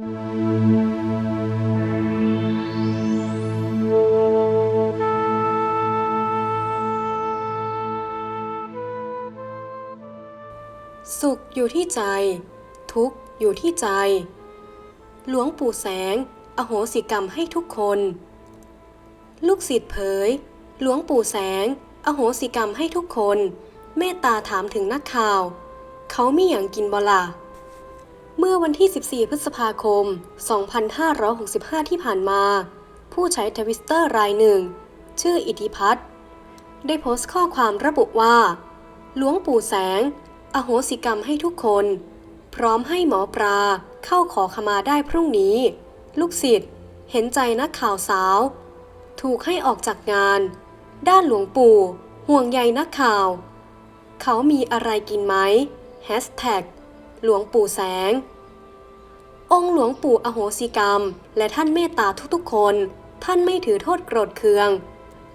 สุขอยู่ที่ใจ ทุกข์อยู่ที่ใจ หลวงปู่แสง อโหสิกรรมให้ทุกคน ลูกศิษย์เผย หลวงปู่แสง อโหสิกรรมให้ทุกคน เมตตาถามถึงนักข่าว เขามีอย่างกินบลา เมื่อวันที่ 14 พฤษภาคม 2565 ที่ผ่านมา ผู้ใช้ทวิสเตอร์รายหนึ่ง ชื่ออิทธิพัฒน์ได้โพสต์ข้อความระบุว่า หลวงปู่แสง อโหสิกรรมให้ทุกคน พร้อมให้หมอปลาเข้าขอขมาได้พรุ่งนี้ ลูกศิษย์เห็นใจนักข่าวสาว ถูกให้ออกจากงาน ด้านหลวงปู่ ห่วงใยนักข่าว เขามีอะไรกินไหมแฮชแท็ก หลวงปู่แสง องค์หลวงปู่อโหสิกรรม และท่านเมตตาทุกๆคน ท่านไม่ถือโทษโกรธเคือง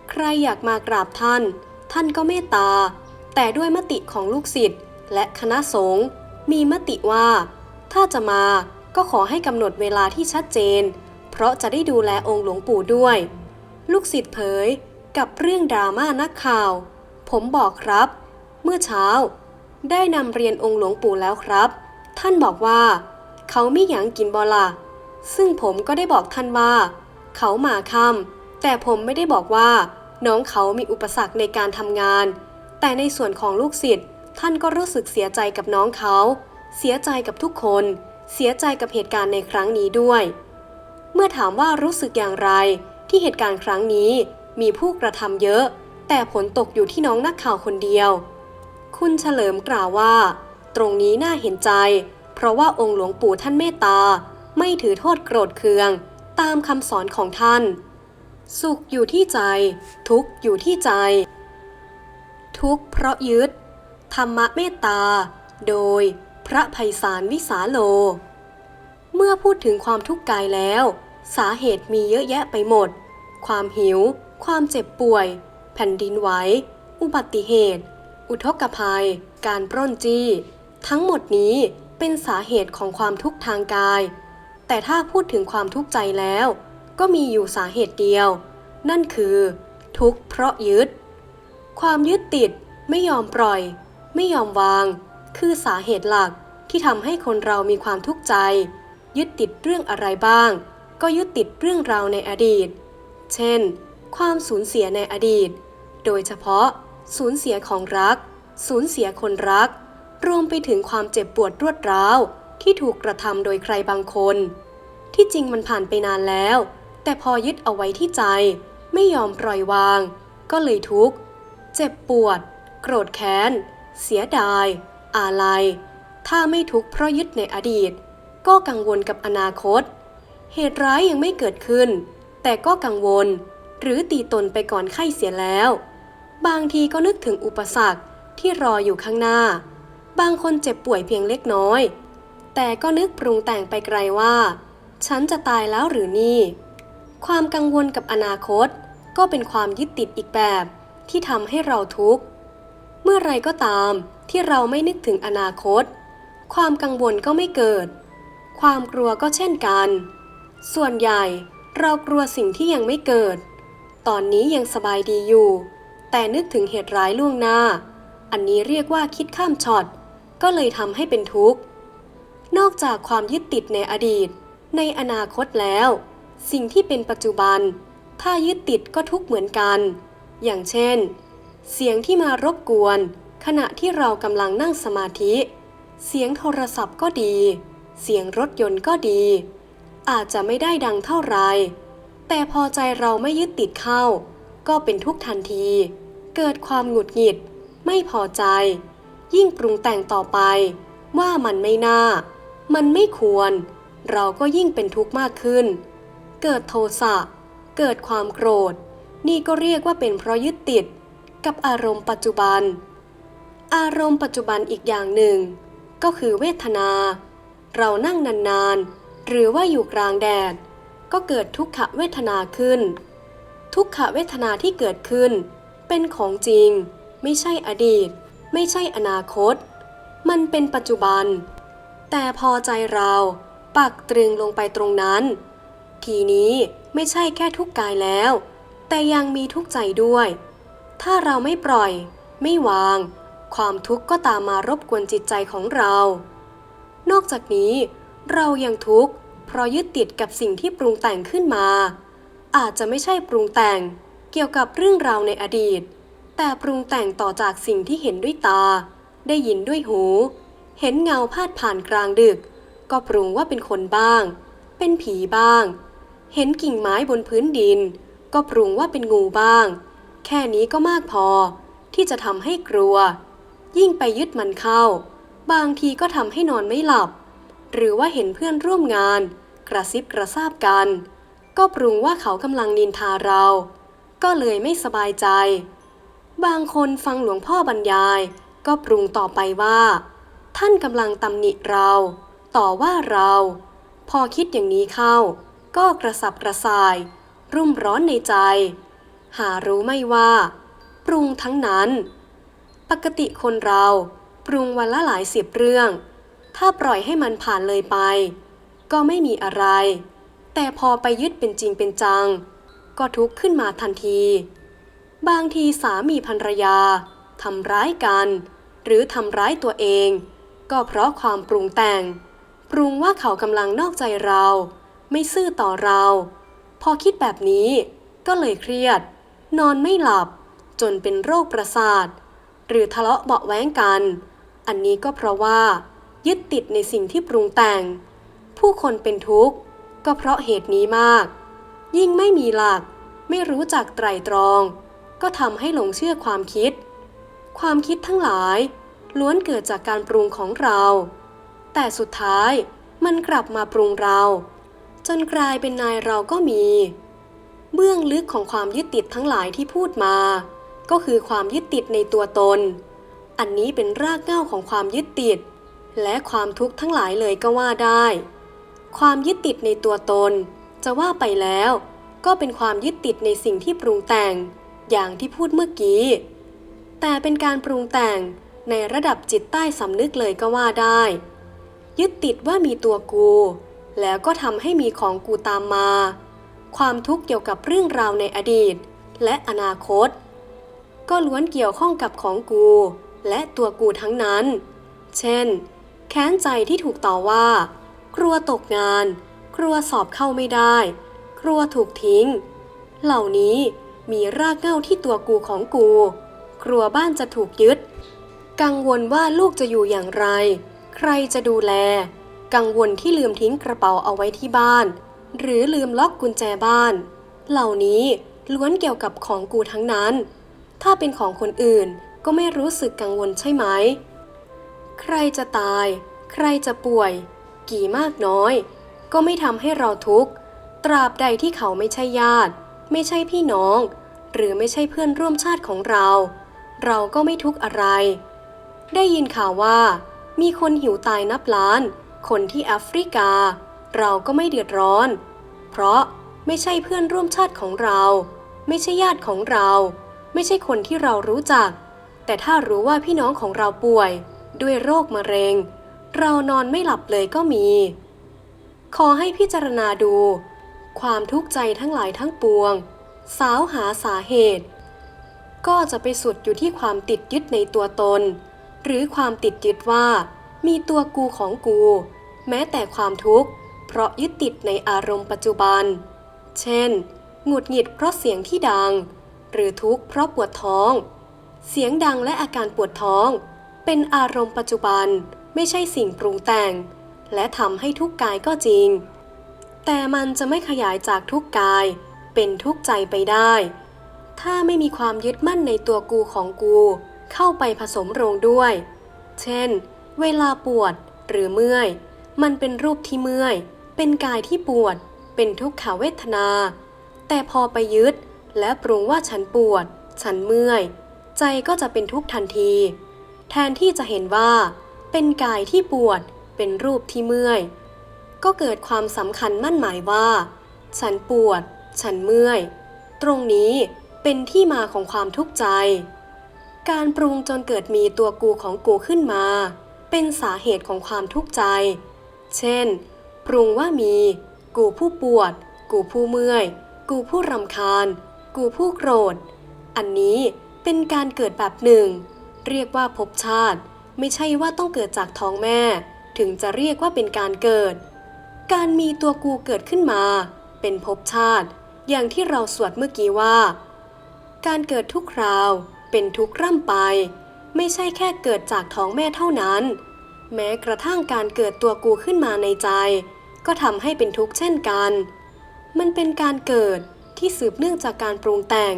ใครอยากมากราบท่าน ท่านก็เมตตา แต่ด้วยมติของลูกศิษย์และคณะสงฆ์มีมติว่า ถ้าจะมาก็ขอให้กำหนดเวลาที่ชัดเจน เพราะจะได้ดูแลองค์หลวงปู่ด้วย ลูกศิษย์เผยกับเรื่องดราม่านักข่าว ผมบอกครับ เมื่อเช้า ได้นำเรียนองค์หลวงปู่แล้วครับ ท่านบอกว่า เขาไม่หยังกินบอละซึ่งผมก็ได้บอกท่านว่า เขามาค่ำแต่ผมไม่ได้บอกว่า น้องเขามีอุปสรรคในการทำงาน แต่ในส่วนของลูกศิษย์ท่านก็รู้สึกเสียใจกับน้องเขา เสียใจกับทุกคน เสียใจกับเหตุการณ์ในครั้งนี้ด้วย เมื่อถามว่ารู้สึกอย่างไร ที่เหตุการณ์ครั้งนี้มีผู้กระทำเยอะ แต่ผลตกอยู่ที่น้องนักข่าวคนเดียว คุณเฉลิมกล่าวว่า ตรงนี้น่าเห็นใจ เพราะว่าองค์หลวงปู่ท่านเมตตา ไม่ถือโทษโกรธเคือง ตามคำสอนของท่าน สุขอยู่ที่ใจ ทุกข์อยู่ที่ใจ ทุกข์เพราะยึด ธรรมะเมตตา โดยพระไพศาลวิสาโล เมื่อพูดถึงความทุกข์กายแล้ว สาเหตุมีเยอะแยะไปหมด ความหิว ความเจ็บป่วย แผ่นดินไหว อุบัติเหตุ อุทกภัย การปล้นจี้ ทั้งหมดนี้เป็นสาเหตุของความทุกข์ทางกาย แต่ถ้าพูดถึงความทุกข์ใจแล้ว ก็มีอยู่สาเหตุเดียว นั่นคือ ทุกข์เพราะยึด ความยึดติดไม่ยอมปล่อย ไม่ยอมวาง คือสาเหตุหลักที่ทำให้คนเรามีความทุกข์ใจ ยึดติดเรื่องอะไรบ้าง ก็ยึดติดเรื่องราวในอดีต เช่น ความสูญเสียในอดีต โดยเฉพาะ สูญเสียของรัก สูญเสียคนรัก รวมไปถึงความเจ็บปวดรวดร้าว ที่ถูกกระทำโดยใครบางคน ที่จริงมันผ่านไปนานแล้ว แต่พอยึดเอาไว้ที่ใจ ไม่ยอมปล่อยวาง ก็เลยทุกข์ เจ็บปวด โกรธแค้น เสียดาย อาลัย ถ้าไม่ทุกข์เพราะยึดในอดีต ก็กังวลกับอนาคต เหตุร้ายยังไม่เกิดขึ้น แต่ก็กังวล หรือตีตนไปก่อนไข้เสียแล้ว บางทีก็นึกถึงอุปสรรคที่รออยู่ข้างหน้า บางคนเจ็บป่วยเพียงเล็กน้อย แต่ก็นึกปรุงแต่งไปไกลว่า ฉันจะตายแล้วหรือนี่ ความกังวลกับอนาคตก็เป็นความยึดติดอีกแบบที่ทำให้เราทุกข์ เมื่อไรก็ตามที่เราไม่นึกถึงอนาคต ความกังวลก็ไม่เกิด ความกลัวก็เช่นกัน ส่วนใหญ่เรากลัวสิ่งที่ยังไม่เกิด ตอนนี้ยังสบายดีอยู่ แต่นึกถึงเหตุร้ายล่วงหน้า อันนี้เรียกว่าคิดข้ามช็อต ก็เลยทำให้เป็นทุกข์ นอกจากความยึดติดในอดีต ในอนาคตแล้ว สิ่งที่เป็นปัจจุบัน ถ้ายึดติดก็ทุกข์เหมือนกัน อย่างเช่น เสียงที่มารบกวน ขณะที่เรากำลังนั่งสมาธิ เสียงโทรศัพท์ก็ดี เสียงรถยนต์ก็ดี อาจจะไม่ได้ดังเท่าไหรแต่พอใจเราไม่ยึดติดเข้า ก็เป็นทุกข์ทันที เกิดความหงุดหงิด ไม่พอใจ ยิ่งปรุงแต่งต่อไป ว่ามันไม่น่า มันไม่ควร เราก็ยิ่งเป็นทุกข์มากขึ้น เกิดโทสะ เกิดความโกรธ นี่ก็เรียกว่าเป็นเพราะยึดติด กับอารมณ์ปัจจุบัน อารมณ์ปัจจุบันอีกอย่างหนึ่ง ก็คือเวทนา เรานั่งนานๆ หรือว่าอยู่กลางแดด ก็เกิดทุกขเวทนาขึ้น ทุกขเวทนาที่เกิดขึ้น เป็นของจริง ไม่ใช่อดีต ไม่ใช่อนาคต มันเป็นปัจจุบัน แต่พอใจเราปักตรึงลงไปตรงนั้น ทีนี้ไม่ใช่แค่ทุกข์กายแล้ว แต่ยังมีทุกข์ใจด้วย ถ้าเราไม่ปล่อย ไม่วาง ความทุกข์ก็ตามมารบกวนจิตใจของเรา นอกจากนี้ เรายังทุกข์เพราะยึดติดกับสิ่งที่ปรุงแต่งขึ้นมา อาจจะไม่ใช่ปรุงแต่ง เกี่ยวกับเรื่องราวในอดีต แต่ปรุงแต่งต่อจากสิ่งที่เห็นด้วยตา ได้ยินด้วยหู เห็นเงาพาดผ่านกลางดึก ก็ปรุงว่าเป็นคนบ้าง เป็นผีบ้าง เห็นกิ่งไม้บนพื้นดิน ก็ปรุงว่าเป็นงูบ้าง แค่นี้ก็มากพอ ที่จะทำให้กลัว ยิ่งไปยึดมันเข้า บางทีก็ทำให้นอนไม่หลับ หรือว่าเห็นเพื่อนร่วมงาน กระซิบกระซาบกัน ก็ปรุงว่าเขากำลังนินทาเรา ก็เลยไม่สบายใจ บางคนฟังหลวงพ่อบรรยาย ก็ปรุงต่อไปว่า ท่านกำลังตำหนิเรา ต่อว่าเรา พอคิดอย่างนี้เข้า ก็กระสับกระส่าย รุ่มร้อนในใจ หารู้ไม่ว่า ปรุงทั้งนั้น ปกติคนเราปรุงวันละหลายสิบเรื่อง ถ้าปล่อยให้มันผ่านเลยไป ก็ไม่มีอะไร แต่พอไปยึดเป็นจริงเป็นจัง ก็ทุกข์ขึ้นมาทันที บางทีสามีภรรยาทำร้ายกัน หรือทำร้ายตัวเอง ก็เพราะความปรุงแต่ง ปรุงว่าเขากำลังนอกใจเรา ไม่ซื่อต่อเรา พอคิดแบบนี้ก็เลยเครียด นอนไม่หลับ จนเป็นโรคประสาท หรือทะเลาะเบาแว้งกัน อันนี้ก็เพราะว่า ยึดติดในสิ่งที่ปรุงแต่ง ผู้คนเป็นทุกข์ ก็เพราะเหตุนี้มาก ยิ่งไม่มีหลัก ไม่รู้จักไตรตรอง ก็ทำให้หลงเชื่อความคิด ความคิดทั้งหลาย ล้วนเกิดจากการปรุงของเรา แต่สุดท้ายมันกลับมาปรุงเรา จนกลายเป็นนายเราก็มี เบื้องลึกของความยึดติดทั้งหลายที่พูดมา ก็คือความยึดติดในตัวตน อันนี้เป็นรากเหง้าของความยึดติด และความทุกข์ทั้งหลายเลยก็ว่าได้ ความยึดติดในตัวตน จะว่าไปแล้ว ก็เป็นความยึดติดในสิ่งที่ปรุงแต่ง อย่างที่พูดเมื่อกี้ แต่เป็นการปรุงแต่งในระดับจิตใต้สำนึกเลยก็ว่าได้ ยึดติดว่ามีตัวกู แล้วก็ทำให้มีของกูตามมา ความทุกข์เกี่ยวกับเรื่องราวในอดีต และอนาคต ก็ล้วนเกี่ยวข้องกับของกู และตัวกูทั้งนั้น เช่น แค้นใจที่ถูกต่อว่า กลัวตกงาน กลัวสอบเข้าไม่ได้กลัวถูกทิ้ง เหล่านี้มีรากเหง้าที่ตัวกูของกูกลัวบ้านจะถูกยึด กังวลว่าลูกจะอยู่อย่างไร ใครจะดูแล กังวลที่ลืมทิ้งกระเป๋าเอาไว้ที่บ้าน หรือลืมล็อกกุญแจบ้าน เหล่านี้ล้วนเกี่ยวกับของกูทั้งนั้น ถ้าเป็นของคนอื่นก็ไม่รู้สึกกังวลใช่ไหม ใครจะตาย ใครจะป่วย กี่มากน้อย ก็ไม่ทำให้เราทุกข์ ตราบใดที่เขาไม่ใช่ญาติ ไม่ใช่พี่น้อง หรือไม่ใช่เพื่อนร่วมชาติของเรา เราก็ไม่ทุกข์อะไร ได้ยินข่าวว่า มีคนหิวตายนับล้าน คนที่แอฟริกา เราก็ไม่เดือดร้อน เพราะไม่ใช่เพื่อนร่วมชาติของเรา ไม่ใช่ญาติของเรา ไม่ใช่คนที่เรารู้จัก แต่ถ้ารู้ว่าพี่น้องของเราป่วย ด้วยโรคมะเร็ง เรานอนไม่หลับเลยก็มี ขอให้พิจารณาดู ความทุกข์ใจทั้งหลายทั้งปวง สาวหาสาเหตุ ก็จะไปสุดอยู่ที่ความติดยึดในตัวตน หรือความติดยึดว่า มีตัวกูของกู แม้แต่ความทุกข์ เพราะยึดติดในอารมณ์ปัจจุบัน เช่น หงุดหงิดเพราะเสียงที่ดัง หรือทุกข์เพราะปวดท้อง เสียงดังและอาการปวดท้อง เป็นอารมณ์ปัจจุบันไม่ใช่สิ่งปรุงแต่ง และทำให้ทุกกายก็จริง แต่มันจะไม่ขยายจากทุกกาย เป็นทุกใจไปได้ ถ้าไม่มีความยึดมั่นในตัวกูของกู เข้าไปผสมโรงด้วย เช่น เวลาปวดหรือเมื่อย มันเป็นรูปที่เมื่อย เป็นกายที่ปวด เป็นทุกขเวทนา แต่พอไปยึดและปรุงว่าฉันปวด ฉันเมื่อย ใจก็จะเป็นทุกข์ทันที แทนที่จะเห็นว่า เป็นกายที่ปวด เป็นรูปที่เมื่อย ก็เกิดความสำคัญมั่นหมายว่า ฉันปวด ฉันเมื่อย ตรงนี้เป็นที่มาของความทุกข์ใจ การปรุงจนเกิดมีตัวกูของกูขึ้นมา เป็นสาเหตุของความทุกข์ใจ เช่น ปรุงว่ามี กูผู้ปวด กูผู้เมื่อย กูผู้รำคาญ กูผู้โกรธ อันนี้เป็นการเกิดแบบหนึ่ง เรียกว่าภพชาติ ไม่ใช่ว่าต้องเกิดจากท้องแม่ ถึงจะเรียกว่าเป็นการเกิด การมีตัวกูเกิดขึ้นมา เป็นภพชาติ อย่างที่เราสวดเมื่อกี้ว่า การเกิดทุกคราวเป็นทุกข์ร่ำไป ไม่ใช่แค่เกิดจากท้องแม่เท่านั้น แม้กระทั่งการเกิดตัวกูขึ้นมาในใจ ก็ทำให้เป็นทุกข์เช่นกัน มันเป็นการเกิดที่สืบเนื่องจากการปรุงแต่ง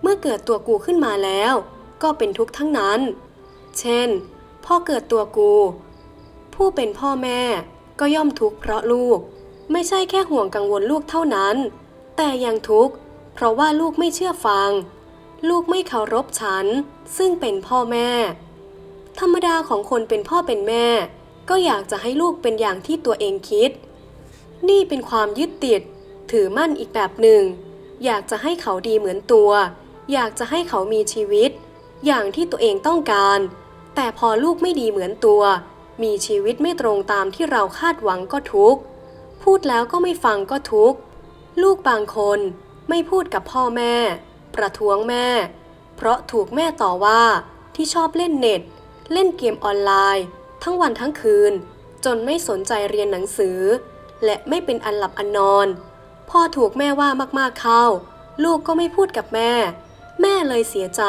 เมื่อเกิดตัวกูขึ้นมาแล้ว ก็เป็นทุกข์ทั้งนั้น เช่น พ่อเกิดตัวกู ผู้เป็นพ่อแม่ก็ย่อมทุกข์เพราะลูก ไม่ใช่แค่ห่วงกังวลลูกเท่านั้น แต่ยังทุกข์เพราะว่าลูกไม่เชื่อฟัง ลูกไม่เคารพฉัน ซึ่งเป็นพ่อแม่ ธรรมดาของคนเป็นพ่อเป็นแม่ ก็อยากจะให้ลูกเป็นอย่างที่ตัวเองคิด นี่เป็นความยึดติด ถือมั่นอีกแบบหนึ่ง อยากจะให้เขาดีเหมือนตัว อยากจะให้เขามีชีวิต อย่างที่ตัวเองต้องการ แต่พอลูกไม่ดีเหมือนตัว มีชีวิตไม่ตรงตามที่เราคาดหวังก็ทุกข์ พูดแล้วก็ไม่ฟังก็ทุกข์ ลูกบางคนไม่พูดกับพ่อแม่ ประท้วงแม่ เพราะถูกแม่ต่อว่าที่ชอบเล่นเน็ต เล่นเกมออนไลน์ ทั้งวันทั้งคืน จนไม่สนใจเรียนหนังสือ และไม่เป็นอันหลับอันนอนพ่อถูกแม่ว่ามากๆเข้า ลูกก็ไม่พูดกับแม่ แม่เลยเสียใจ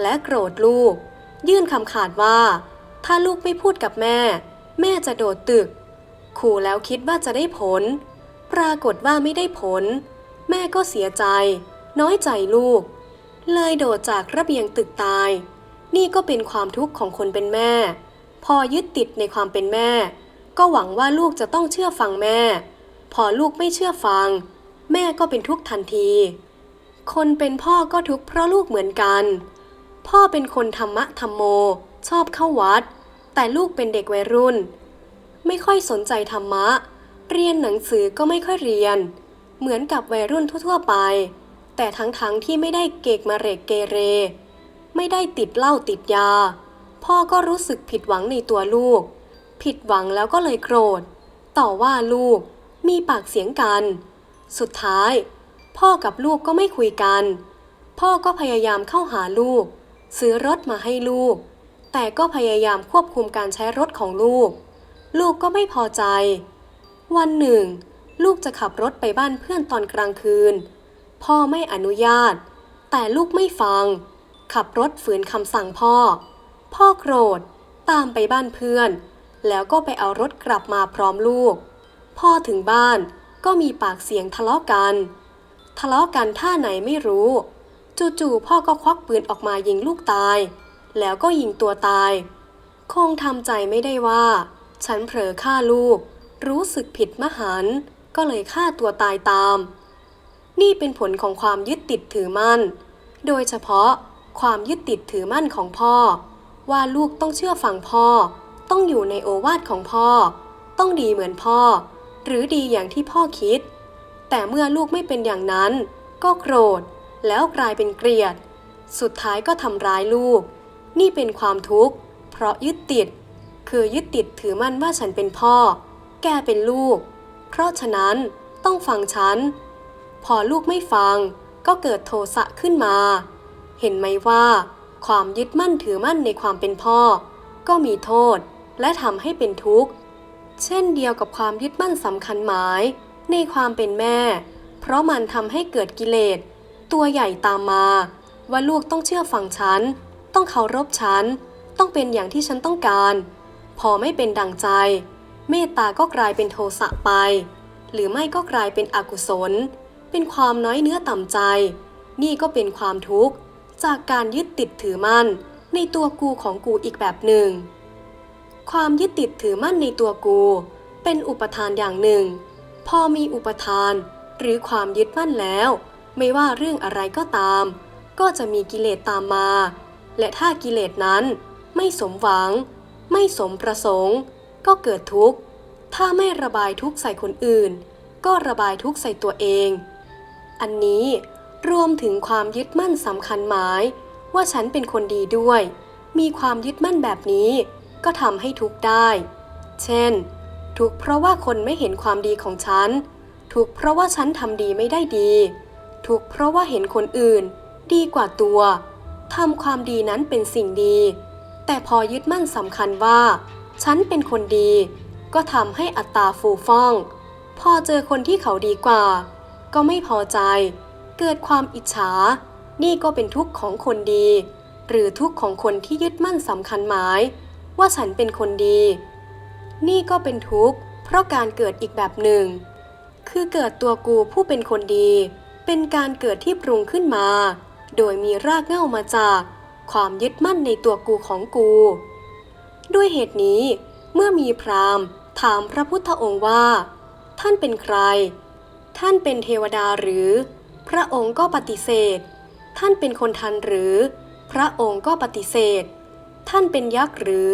และโกรธลูก ยื่นคำขาดว่า ถ้าลูกไม่พูดกับแม่ แม่จะโดดตึก ขู่แล้วคิดว่าจะได้ผล ปรากฏว่าไม่ได้ผล แม่ก็เสียใจ น้อยใจลูก เลยโดดจากระเบียงตึกตาย นี่ก็เป็นความทุกข์ของคนเป็นแม่ พอยึดติดในความเป็นแม่ ก็หวังว่าลูกจะต้องเชื่อฟังแม่ พอลูกไม่เชื่อฟัง แม่ก็เป็นทุกข์ทันที คนเป็นพ่อก็ทุกข์เพราะลูกเหมือนกัน พ่อเป็นคนธรรมะธรรมโม ชอบเข้าวัด แต่ลูกเป็นเด็กวัยรุ่น ไม่ค่อยสนใจธรรมะ เรียนหนังสือก็ไม่ค่อยเรียน เหมือนกับวัยรุ่นทั่วๆไป แต่ทั้งๆทที่ไม่ได้เกกมาเรกเกเร ไม่ได้ติดเหล้าติดยา พ่อก็รู้สึกผิดหวังในตัวลูก ผิดหวังแล้วก็เลยโกรธ ต่อว่าลูกมีปากเสียงกัน สุดท้าย พ่อกับลูกก็ไม่คุยกัน พ่อก็พยายามเข้าหาลูก ซื้อรถมาให้ลูก แต่ก็พยายามควบคุมการใช้รถของลูก ลูกก็ไม่พอใจ วันหนึ่ง ลูกจะขับรถไปบ้านเพื่อนตอนกลางคืน พ่อไม่อนุญาต แต่ลูกไม่ฟัง ขับรถฝืนคำสั่งพ่อ พ่อโกรธ ตามไปบ้านเพื่อน แล้วก็ไปเอารถกลับมาพร้อมลูก พ่อถึงบ้านก็มีปากเสียงทะเลาะกัน ทะเลาะกันท่าไหนไม่รู้ จู่ๆพ่อก็ควักปืนออกมายิงลูกตาย แล้วก็ยิงตัวตาย คงทำใจไม่ได้ว่า ฉันเผลอฆ่าลูก รู้สึกผิดมหัน ก็เลยฆ่าตัวตายตาม นี่เป็นผลของความยึดติดถือมั่น โดยเฉพาะความยึดติดถือมั่นของพ่อ ว่าลูกต้องเชื่อฟังพ่อ ต้องอยู่ในโอวาทของพ่อ ต้องดีเหมือนพ่อ หรือดีอย่างที่พ่อคิด แต่เมื่อลูกไม่เป็นอย่างนั้น ก็โกรธ แล้วกลายเป็นเกลียด สุดท้ายก็ทำร้ายลูก นี่เป็นความทุกข์ เพราะยึดติด คือยึดติดถือมั่นว่าฉันเป็นพ่อ แกเป็นลูก เพราะฉะนั้นต้องฟังฉัน พอลูกไม่ฟังก็เกิดโทสะขึ้นมา เห็นไหมว่า ความยึดมั่นถือมั่นในความเป็นพ่อ ก็มีโทษและทำให้เป็นทุกข์ เช่นเดียวกับความยึดมั่นสำคัญหมาย ในความเป็นแม่ เพราะมันทำให้เกิดกิเลส ตัวใหญ่ตามมา ว่าลูกต้องเชื่อฟังฉัน ต้องเคารพฉัน ต้องเป็นอย่างที่ฉันต้องการ พอไม่เป็นดังใจ เมตตาก็กลายเป็นโทสะไป หรือไม่ก็กลายเป็นอกุศล เป็นความน้อยเนื้อต่ำใจ นี่ก็เป็นความทุกข์ จากการยึดติดถือมั่น ในตัวกูของกูอีกแบบหนึ่ง ความยึดติดถือมั่นในตัวกู เป็นอุปทานอย่างหนึ่ง พอมีอุปทาน หรือความยึดมั่นแล้ว ไม่ว่าเรื่องอะไรก็ตาม ก็จะมีกิเลสตามมา และถ้ากิเลสนั้น ไม่สมหวัง ไม่สมประสงค์ ก็เกิดทุกข์ ถ้าไม่ระบายทุกข์ใส่คนอื่น ก็ระบายทุกข์ใส่ตัวเอง อันนี้รวมถึงความยึดมั่นสำคัญหมาย ว่าฉันเป็นคนดีด้วย มีความยึดมั่นแบบนี้ ก็ทำให้ทุกข์ได้ เช่น ทุกข์เพราะว่าคนไม่เห็นความดีของฉัน ทุกข์เพราะว่าฉันทำดีไม่ได้ดี ทุกข์เพราะว่าเห็นคนอื่น ดีกว่าตัว ทำความดีนั้นเป็นสิ่งดี แต่พอยึดมั่นสำคัญว่า ฉันเป็นคนดี ก็ทำให้อัตตาฟูฟ่อง พอเจอคนที่เขาดีกว่า ก็ไม่พอใจ เกิดความอิจฉา นี่ก็เป็นทุกข์ของคนดี หรือทุกข์ของคนที่ยึดมั่นสำคัญหมาย ว่าฉันเป็นคนดี นี่ก็เป็นทุกข์ เพราะการเกิดอีกแบบหนึ่ง คือเกิดตัวกูผู้เป็นคนดี เป็นการเกิดที่ปรุงขึ้นมา โดยมีรากเหง้ามาจากความยึดมั่นในตัวกูของกู ด้วยเหตุนี้ เมื่อมีพราหมณ์ ถามพระพุทธองค์ว่า ท่านเป็นใคร ท่านเป็นเทวดาหรือ พระองค์ก็ปฏิเสธ ท่านเป็นคนทันหรือ พระองค์ก็ปฏิเสธ ท่านเป็นยักษ์หรือ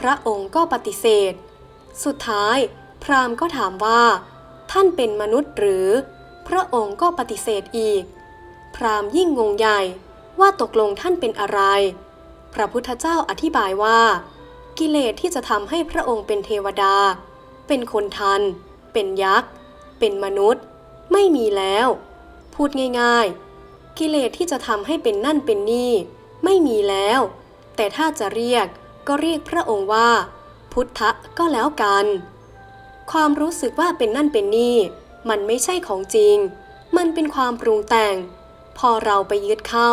พระองค์ก็ปฏิเสธ สุดท้าย พราหมณ์ก็ถามว่า ท่านเป็นมนุษย์หรือ พระองค์ก็ปฏิเสธอีก พราหมณ์ยิ่งงงใหญ่ว่าตกลงท่านเป็นอะไร พระพุทธเจ้าอธิบายว่า กิเลสที่จะทำให้พระองค์เป็นเทวดา เป็นคนทัน เป็นยักษ์ เป็นมนุษย์ ไม่มีแล้ว พูดง่ายๆ กิเลสที่จะทำให้เป็นนั่นเป็นนี่ ไม่มีแล้ว แต่ถ้าจะเรียกก็เรียกพระองค์ว่า พุทธะก็แล้วกัน ความรู้สึกว่าเป็นนั่นเป็นนี่ มันไม่ใช่ของจริง มันเป็นความปรุงแต่ง พอเราไปยึดเข้า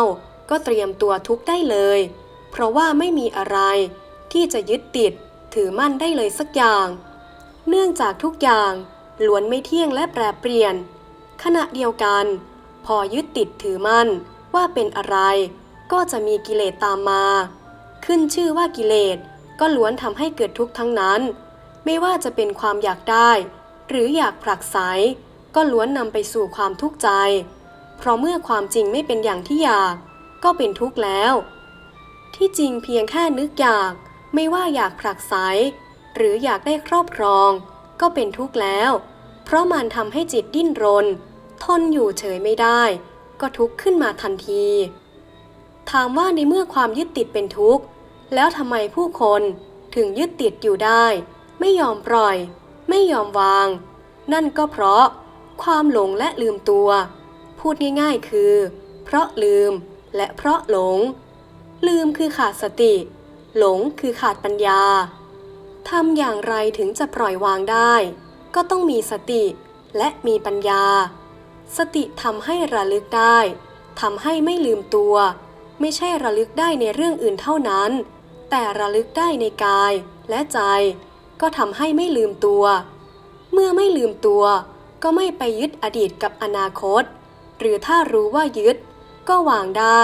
ก็เตรียมตัวทุกได้เลย เพราะว่าไม่มีอะไร ที่จะยึดติดถือมั่นได้เลยสักอย่าง เนื่องจากทุกอย่างล้วนไม่เที่ยงและแปรเปลี่ยน ขณะเดียวกัน พอยึดติดถือมั่นว่าเป็นอะไร ก็จะมีกิเลสตามมา ขึ้นชื่อว่ากิเลสก็ล้วนทำให้เกิดทุกข์ทั้งนั้น ไม่ว่าจะเป็นความอยากได้ หรืออยากผลักไสก็ล้วนนำไปสู่ความทุกข์ใจ เพราะเมื่อความจริงไม่เป็นอย่างที่อยาก ก็เป็นทุกข์แล้ว ที่จริงเพียงแค่นึกอยาก ไม่ว่าอยากผลักไสหรืออยากได้ครอบครอง ก็เป็นทุกข์แล้ว เพราะมันทำให้จิตดิ้นรน ทนอยู่เฉยไม่ได้ ก็ทุกข์ขึ้นมาทันที ถามว่าในเมื่อความยึดติดเป็นทุกข์ แล้วทำไมผู้คนถึงยึดติดอยู่ได้ ไม่ยอมปล่อย ไม่ยอมวาง นั่นก็เพราะ ความหลงและลืมตัว พูดง่าย ๆ คือ เพราะลืมและเพราะหลง ลืมคือขาดสติ หลงคือขาดปัญญาทำอย่างไรถึงจะปล่อยวางได้ ก็ต้องมีสติและมีปัญญา สติทำให้ระลึกได้ทำให้ไม่ลืมตัว ไม่ใช่ระลึกได้ในเรื่องอื่นเท่านั้น แต่ระลึกได้ในกายและใจ ก็ทำให้ไม่ลืมตัว เมื่อไม่ลืมตัว ก็ไม่ไปยึดอดีตกับอนาคต หรือถ้ารู้ว่ายึด ก็วางได้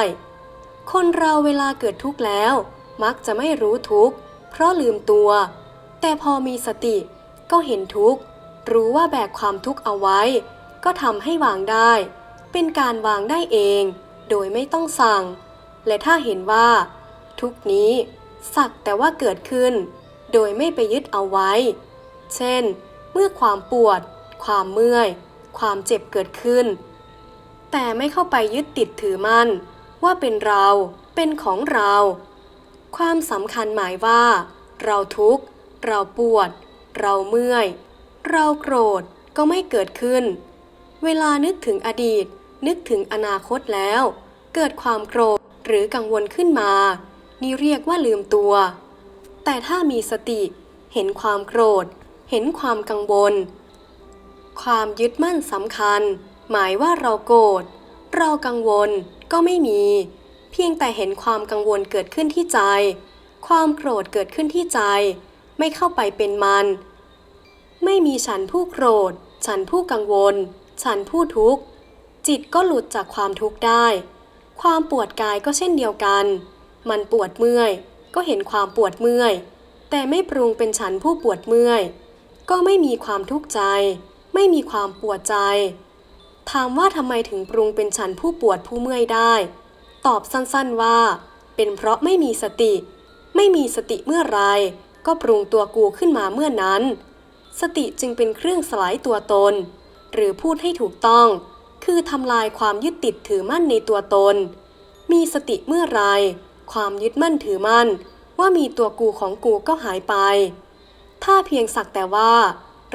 คนเราเวลาเกิดทุกข์แล้ว มักจะไม่รู้ทุกข์ เพราะลืมตัว แต่พอมีสติ ก็เห็นทุกข์ รู้ว่าแบกความทุกข์เอาไว้ ก็ทำให้วางได้ เป็นการวางได้เอง โดยไม่ต้องสั่ง และถ้าเห็นว่า ทุกนี้สักแต่ว่าเกิดขึ้น โดยไม่ไปยึดเอาไว้ เช่น เมื่อความปวด ความเมื่อย ความเจ็บเกิดขึ้น แต่ไม่เข้าไปยึดติดถือมั่นว่าเป็นเรา เป็นของเรา ความสำคัญหมายว่า เราทุกข์ เราปวด เราเมื่อย เราโกรธก็ไม่เกิดขึ้น เวลานึกถึงอดีต นึกถึงอนาคตแล้ว เกิดความโกรธหรือกังวลขึ้นมา นี่เรียกว่าลืมตัว แต่ถ้ามีสติ เห็นความโกรธ เห็นความกังวล ความยึดมั่นสำคัญ หมายว่าเราโกรธ เรากังวลก็ไม่มี เพียงแต่เห็นความกังวลเกิดขึ้นที่ใจ ความโกรธเกิดขึ้นที่ใจ ไม่เข้าไปเป็นมัน ไม่มีฉันผู้โกรธ ฉันผู้กังวล ฉันผู้ทุกข์ จิตก็หลุดจากความทุกข์ได้ ความปวดกายก็เช่นเดียวกัน มันปวดเมื่อย ก็เห็นความปวดเมื่อย แต่ไม่ปรุงเป็นฉันผู้ปวดเมื่อย ก็ไม่มีความทุกข์ใจ ไม่มีความปวดใจ ถามว่าทำไมถึงปรุงเป็นฉันผู้ปวดผู้เมื่อยได้ ตอบสั้นๆว่า เป็นเพราะไม่มีสติ ไม่มีสติเมื่อไร ก็ปรุงตัวกูขึ้นมาเมื่อนั้น สติจึงเป็นเครื่องสลายตัวตน หรือพูดให้ถูกต้อง คือทำลายความยึดติดถือมั่นในตัวตน มีสติเมื่อไร ความยึดมั่นถือมั่น ว่ามีตัวกูของกูก็หายไป ถ้าเพียงสักแต่ว่า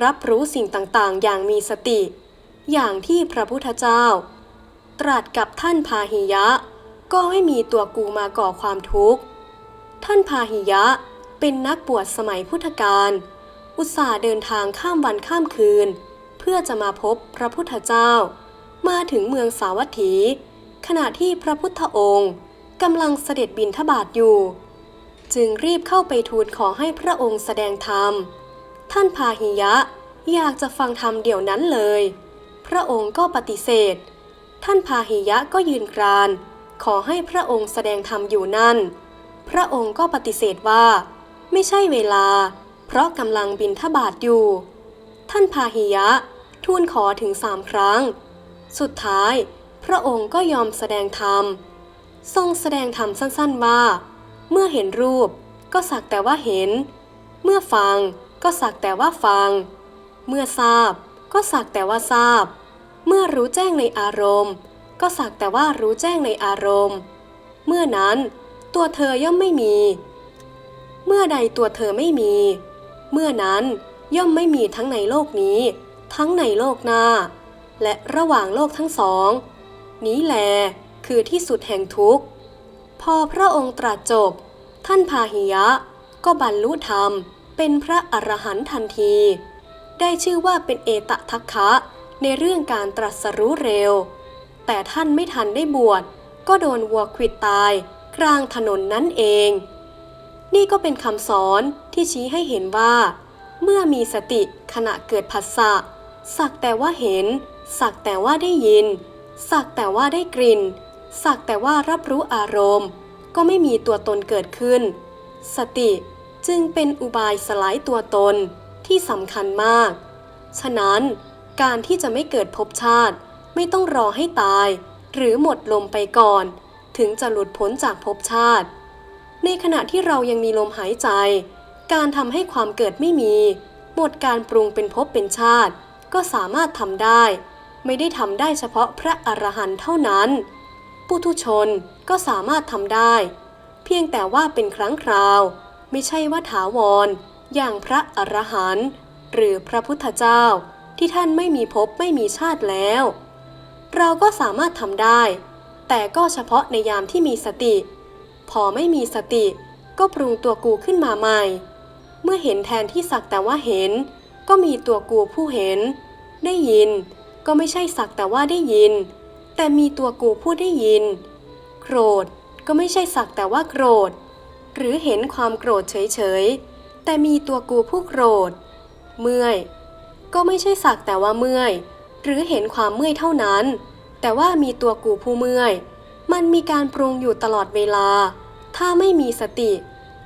รับรู้สิ่งต่างๆ อย่างมีสติ อย่างที่พระพุทธเจ้า ตรัสกับท่านพาหิยะ ก็ไม่มีตัวกูมาก่อความทุกข์ ท่านพาหิยะเป็นนักบวชสมัยพุทธกาลอุตส่าห์เดินทางข้ามวันข้ามคืน เพื่อจะมาพบพระพุทธเจ้า มาถึงเมืองสาวัตถี ขณะที่พระพุทธองค์กำลังเสด็จบินทบาทอยู่ จึงรีบเข้าไปทูลขอให้พระองค์แสดงธรรม ท่านพาหิยะอยากจะฟังธรรมเดี๋ยวนั้นเลย พระองค์ก็ปฏิเสธ ท่านพาหิยะก็ยืนกราน ขอให้พระองค์แสดงธรรมอยู่นั่น พระองค์ก็ปฏิเสธว่า ไม่ใช่เวลา เพราะกำลังบินทบาทอยู่ ท่านพาหิยะทูลขอถึงสามครั้ง สุดท้าย พระองค์ก็ยอมแสดงธรรม ทรงแสดงธรรมสั้นๆว่า เมื่อเห็นรูปก็สักแต่ว่าเห็น เมื่อฟังก็สักแต่ว่าฟัง เมื่อทราบ ก็สักแต่ว่าทราบ เมื่อรู้แจ้งในอารมณ์ ก็สักแต่ว่ารู้แจ้งในอารมณ์ เมื่อนั้นตัวเธอย่อมไม่มี เมื่อใดตัวเธอไม่มี เมื่อนั้นย่อมไม่มีทั้งในโลกนี้ ทั้งในโลกหน้า และระหว่างโลกทั้งสอง นี้แลคือที่สุดแห่งทุกข์ พอพระองค์ตรัสจบ ท่านพาหิยะก็บรรลุธรรมเป็นพระอรหันต์ทันที ได้ชื่อว่าเป็นเอตทัคคะ ในเรื่องการตรัสรู้เร็ว แต่ท่านไม่ทันได้บวชก็โดนวัวขิดตาย กลางถนนนั่นเอง นี่ก็เป็นคำสอนที่ชี้ให้เห็นว่า เมื่อมีสติขณะเกิดผัสสะสักแต่ว่าเห็น สักแต่ว่าได้ยิน สักแต่ว่าได้กลิ่น สักแต่ว่ารับรู้อารมณ์ ก็ไม่มีตัวตนเกิดขึ้น สติจึงเป็นอุบายสลายตัวตน ที่สำคัญมาก ฉะนั้นการที่จะไม่เกิดภพชาติ ไม่ต้องรอให้ตาย หรือหมดลมไปก่อน ถึงจะหลุดพ้นจากภพชาติ ในขณะที่เรายังมีลมหายใจ การทำให้ความเกิดไม่มี หมดการปรุงเป็นภพเป็นชาติ ก็สามารถทำได้ ไม่ได้ทำได้เฉพาะพระอรหันต์เท่านั้น ปุถุชนก็สามารถทำได้ เพียงแต่ว่าเป็นครั้งคราว ไม่ใช่ว่าถาวร อย่างพระอรหันต์หรือพระพุทธเจ้าที่ท่านไม่มีภพไม่มีชาติแล้ว เราก็สามารถทำได้ แต่ก็เฉพาะในยามที่มีสติ พอไม่มีสติก็ปรุงตัวกูขึ้นมาใหม่ เมื่อเห็นแทนที่สักแต่ว่าเห็น ก็มีตัวกูผู้เห็น ได้ยิน ก็ไม่ใช่สักแต่ว่าได้ยิน แต่มีตัวกูผู้ได้ยิน โกรธก็ไม่ใช่สักแต่ว่าโกรธ หรือเห็นความโกรธเฉยๆ แต่มีตัวกูผู้โกรธ เมื่อย ก็ไม่ใช่สักแต่ว่าเมื่อย หรือเห็นความเมื่อยเท่านั้น แต่ว่ามีตัวกูผู้เมื่อย มันมีการปรุงอยู่ตลอดเวลา ถ้าไม่มีสติ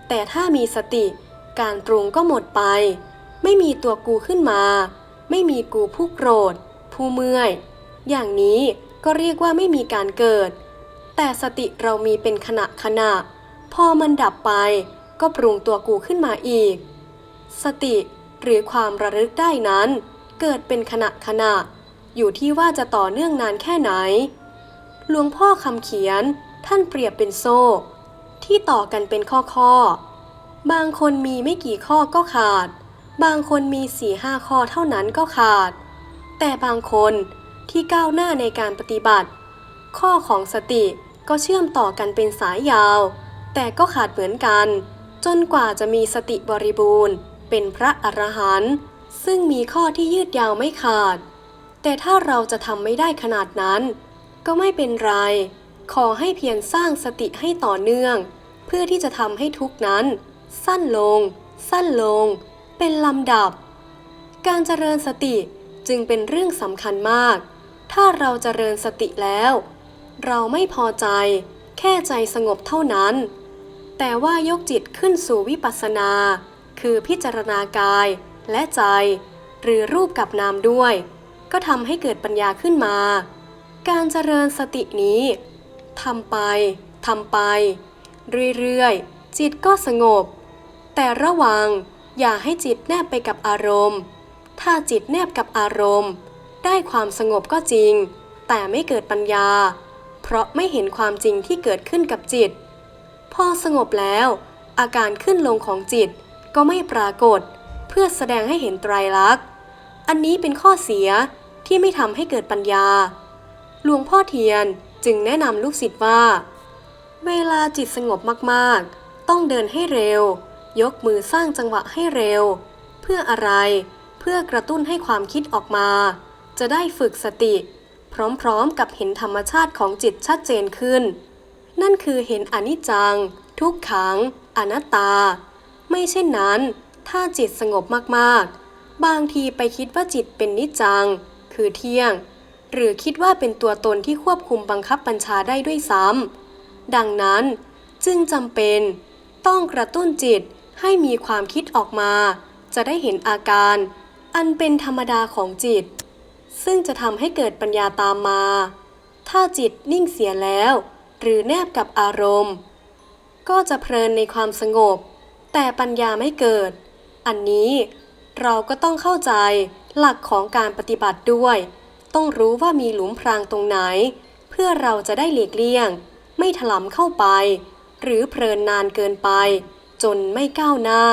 แต่ถ้ามีสติ การปรุงก็หมดไป ไม่มีตัวกูขึ้นมา ไม่มีกูผู้โกรธ ผู้เมื่อย อย่างนี้ก็เรียกว่าไม่มีการเกิด แต่สติเรามีเป็นขณะขณะ พอมันดับไป ก็ปรุงตัวกูขึ้นมาอีก สติหรือความระลึกได้นั้น เกิดเป็นขณะขณะ อยู่ที่ว่าจะต่อเนื่องนานแค่ไหน หลวงพ่อคำเขียนท่านเปรียบเป็นโซ่ ที่ต่อกันเป็นข้อข้อ บางคนมีไม่กี่ข้อก็ขาด บางคนมีสี่ห้าข้อเท่านั้นก็ขาด แต่บางคนที่ก้าวหน้าในการปฏิบัติ ข้อของสติก็เชื่อมต่อกันเป็นสายยาว แต่ก็ขาดเหมือนกัน จนกว่าจะมีสติบริบูรณ์ เป็นพระอรหันต์ซึ่งมีข้อที่ยืดยาวไม่ขาด แต่ถ้าเราจะทำไม่ได้ขนาดนั้น ก็ไม่เป็นไร ขอให้เพียรสร้างสติให้ต่อเนื่อง เพื่อที่จะทำให้ทุกนั้น สั้นลง สั้นลง เป็นลำดับ การเจริญสติจึงเป็นเรื่องสำคัญมาก ถ้าเราเจริญสติแล้ว เราไม่พอใจ แค่ใจสงบเท่านั้น แต่ว่ายกจิตขึ้นสู่วิปัสสนา คือพิจารณากายและใจ หรือรูปกับนามด้วย ก็ทำให้เกิดปัญญาขึ้นมา การเจริญสตินี้ทำไปทำไป เรื่อยๆ จิตก็สงบ แต่ระวังอย่าให้จิตแนบไปกับอารมณ์ ถ้าจิตแนบกับอารมณ์ ได้ความสงบก็จริง แต่ไม่เกิดปัญญา เพราะไม่เห็นความจริงที่เกิดขึ้นกับจิต อสงบแล้ว อาการขึ้นลงของจิตก็ไม่ปรากฏเพเพื่อแสดงให้เห็นไตรลักษณ์ อันนี้เป็นข้อเสียที่ไม่ทำให้เกิดปัญญา หลวงพ่อเทียนจึงแนะนำลูกศิษย์ว่า เวลาจิตสงบมากๆ ต้องเดินให้เร็ว ยกมือสร้างจังหวะให้เร็ว เพื่ออะไร เพื่อกระตุ้นให้ความคิดออกมา จะได้ฝึกสติ พร้อมๆกับเห็นธรรมชาติของจิตชัดเจนขึ้น นั่นคือเห็นอนิจจัง ทุกขัง อนัตตา ไม่เช่นนั้น ถ้าจิตสงบมากๆ บางทีไปคิดว่าจิตเป็นนิจจัง คือเที่ยง หรือคิดว่าเป็นตัวตนที่ควบคุมบังคับบัญชาได้ด้วยซ้ำดังนั้นจึงจำเป็น ต้องกระตุ้นจิตให้มีความคิดออกมา จะได้เห็นอาการ อันเป็นธรรมดาของจิต ซึ่งจะทำให้เกิดปัญญาตามมา ถ้าจิตนิ่งเสียแล้ว หรือแนบกับอารมณ์ ก็จะเพลินในความสงบ แต่ปัญญาไม่เกิด อันนี้เราก็ต้องเข้าใจหลักของการปฏิบัติด้วย ต้องรู้ว่ามีหลุมพรางตรงไหน เพื่อเราจะได้หลีกเลี่ยง ไม่ถลำเข้าไป หรือเพลินนานเกินไป จนไม่ก้าวหน้า